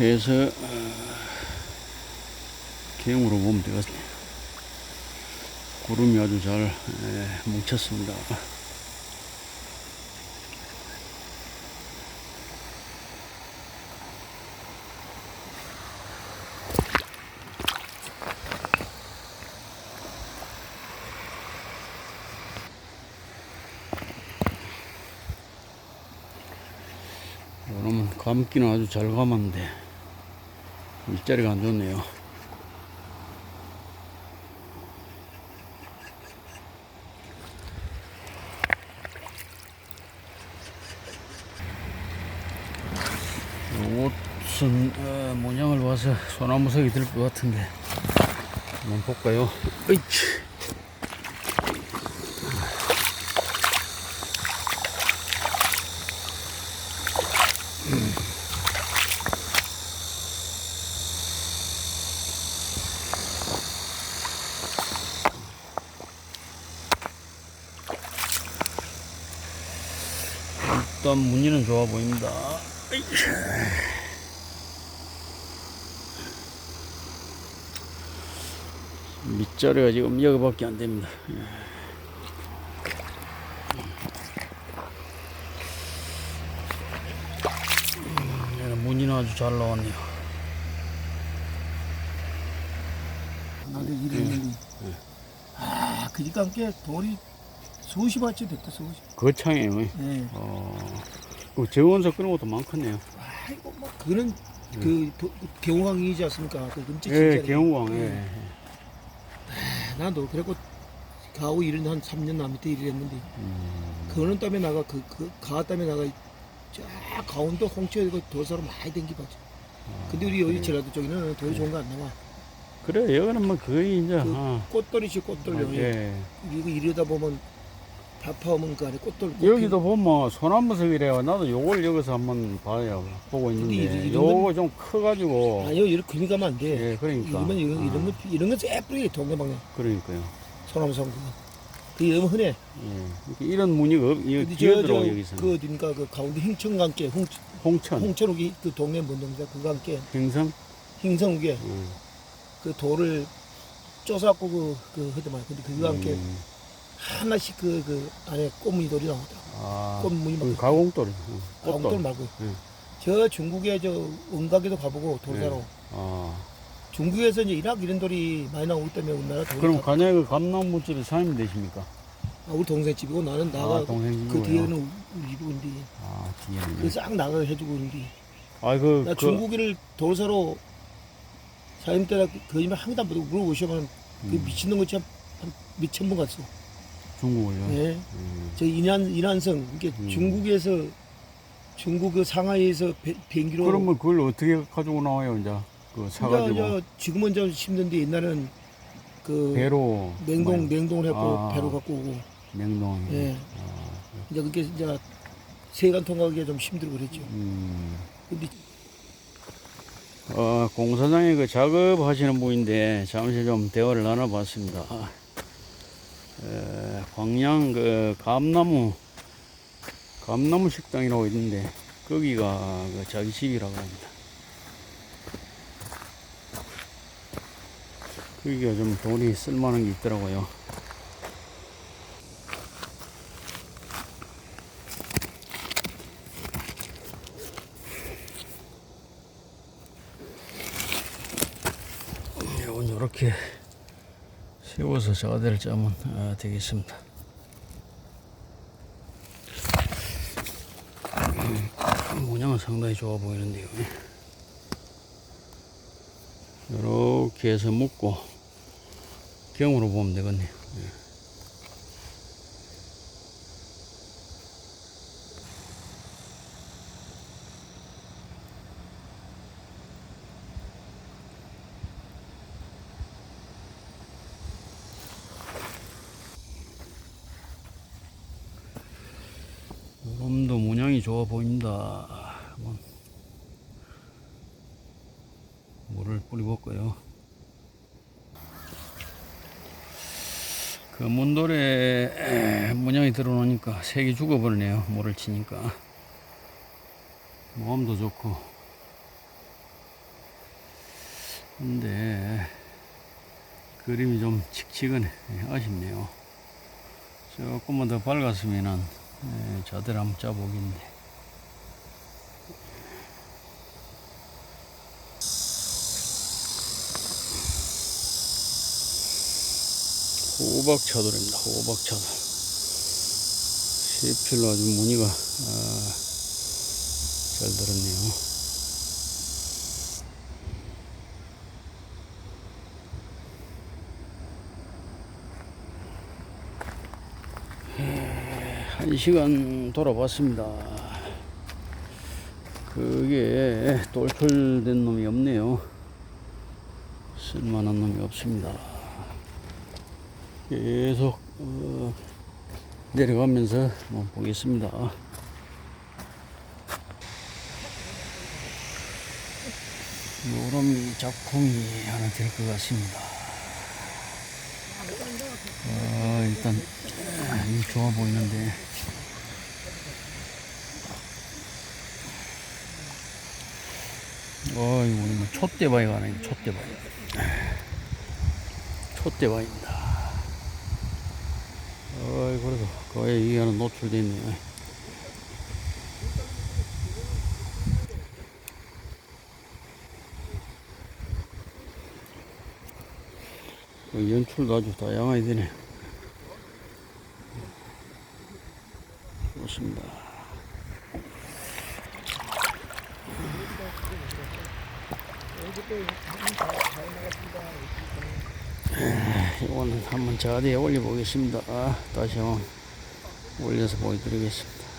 이렇게 해서 어, 개용으로 보면 되겠네요. 구름이 아주 잘 에, 뭉쳤습니다. 그러면 감기는 아주 잘 감았는데 일자리가 안 좋네요. 옷은 어, 모양을 봐서 소나무석이 될 것 같은데 한번 볼까요? 으이치. 일단 무늬는 좋아 보입니다. 밑자리가 지금 여기밖에 안 됩니다. 음, 얘는 무늬는 아주 잘 나왔네요. 나도 이랬는데 아 그니까 함께 돌이 수십 바치 됐다 수십. 거창해요. 예. 어, 그 저온석 그런 것도 많겠네요. 아이고 뭐 그는 그 도- 경호강이지 않습니까? 그 금지 예, 진짜 경우왕, 예. 아, 나도 그래고 가오 일은 한 3년 남 밑에 일했는데 음, 그거는 때문에 나가 그, 그 가을 때문에 나가 쫙 강원도 홍천에 그 돌사로 많이 댕기 봤죠 근데 우리 여기 전라도 쪽에는 돌이 좋은 거 안 나와. 그래, 여기는 뭐 거의 이제, 그 아, 꽃돌이지 꽃돌 아, 여기 예. 이거 이러다 보면 밥하면 그 안에 꽃돌 여기도 보면 소나무석이래요. 나도 요걸 여기서 한번 봐요. 보고 근데 있는데. 이- 이런 요거 좀 커가지고. 아니요 이렇게 금이 가면 안 돼 예, 그러니까. 이러면 이런 아, 이런 거 이런 건 예쁘게 동네방네 그러니까요. 소나무 성그 그게 너무 흔해. 예. 이런 무늬가 없, 이거 근데 기어들어, 저, 여기서. 저, 그 어딘가 그 가운데 흥청강께 홍 홍천, 홍천욱이 그 동네 뭔동자 그거 함께 행성. 흰성욱에 음, 그 돌을 쪼사고 그, 그 하더만 근데 그거 함께 음, 하나씩 그, 그 안에 꽃무늬 돌이 나오더라고. 아, 꽃무늬 그 막 가공돌. 가운돌 꽃돌. 말고. 음. 저 중국에 저 은각에도 가보고 돌사로 아, 중국에서 이제 이락 이런 돌이 많이 나오기 때문에 우리나라 돌이 그럼 다- 간약에 그 감나무집에 사장님 되십니까? 아, 우리 동생 집이고 나는 나가 아, 동생 그. 뒤에는 우리 집인데 아, 뒤에는. 그싹 나가 해주고 있는데 아, 그, 나 그, 중국인을 돌사로 사임 때나 거짓말 한 번도 안 보고 물어보시면 그 음. 미친놈 같이 한, 한 몇천 번 갔어. 중국을요? 예. 음, 저 인한 인한성 이게 음. 중국에서 중국 그 상하이에서 배- 비행기로 그러면 그걸 어떻게 가지고 나와요, 이제? 그 사가지고. 저, 저 지금은 좀 힘든데 옛날에는 그 배로. 냉동 뭐, 냉동을 해고 아. 배로 갖고 오고 냉동. 예. 아, 이제 그게 이제 세관 통과하기가 좀 힘들고 그랬죠. 음. 근데 어, 공사장에 그 작업하시는 분인데 잠시 좀 대화를 나눠봤습니다. 에, 광양 그 감나무 감나무 식당이라고 있는데 거기가 그 자기 집이라고 합니다. 거기가 좀 돈이 쓸만한 게 있더라고요. 이건 이렇게 세워서 자대를 짜면 아, 되겠습니다. 음, 모양은 상당히 좋아 보이는데요. 이렇게 해서 묶고 경으로 보면 되겠네요. 예. 몸도 좋아 보인다. 한번 물을 뿌리볼까요? 그 문돌에 문양이 들어오니까 색이 죽어버리네요. 물을 치니까. 모험도 좋고 근데 그림이 좀 칙칙은 아쉽네요. 조금만 더 밝았으면은 예, 자들 한번 짜보긴데. 호박 차돌입니다. 호박 차돌. 세필로 아주 무늬가 아, 잘 들었네요. 한 시간 돌아봤습니다. 그게 똘똘된 놈이 없네요. 쓸만한 놈이 없습니다. 계속 어, 내려가면서 한번 보겠습니다. 요런 작품이 하나 될 것 같습니다. 아, 일단 아, 이 좋아 보이는데 어이구 뭐 촛대바위가 아니네 촛대바위. 촛대바위입니다. 어이 그래도 거의 이게 하나 노출돼 있네요 그 연출도 아주 다양하게 되네. 좋습니다 이거는 한번 자리에 올려 보겠습니다. 다시 한번 올려서 보여드리겠습니다